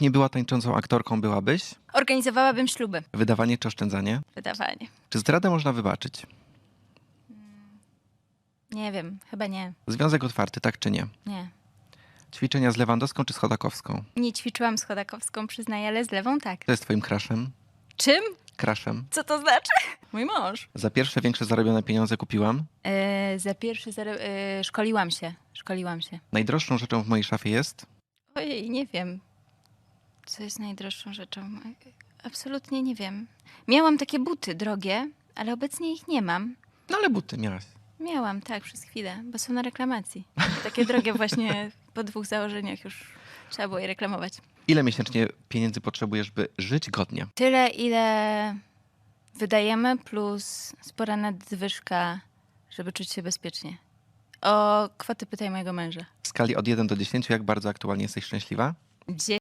Nie była tańczącą aktorką, byłabyś? Organizowałabym śluby. Wydawanie czy oszczędzanie? Wydawanie. Czy zdradę można wybaczyć? Nie wiem, chyba nie. Związek otwarty, tak czy nie? Nie. Ćwiczenia z Lewandowską czy z Chodakowską? Nie ćwiczyłam z Chodakowską, przyznaję, ale z lewą tak. Kto jest twoim crushem? Czym? Crushem. Co to znaczy? Mój mąż. Za pierwsze większe zarobione pieniądze kupiłam. E, za pierwszy zaro- e, szkoliłam się. Szkoliłam się. Najdroższą rzeczą w mojej szafie jest? Ojej, nie wiem. Co jest najdroższą rzeczą? Absolutnie nie wiem. Miałam takie buty drogie, ale obecnie ich nie mam. No ale buty miałaś. Miałam, tak, przez chwilę, bo są na reklamacji. Takie drogie właśnie po dwóch założeniach już trzeba było je reklamować. Ile miesięcznie pieniędzy potrzebujesz, by żyć godnie? Tyle, ile wydajemy, plus spora nadwyżka, żeby czuć się bezpiecznie. O kwotę pytaj mojego męża. W skali od 1 do 10, jak bardzo aktualnie jesteś szczęśliwa?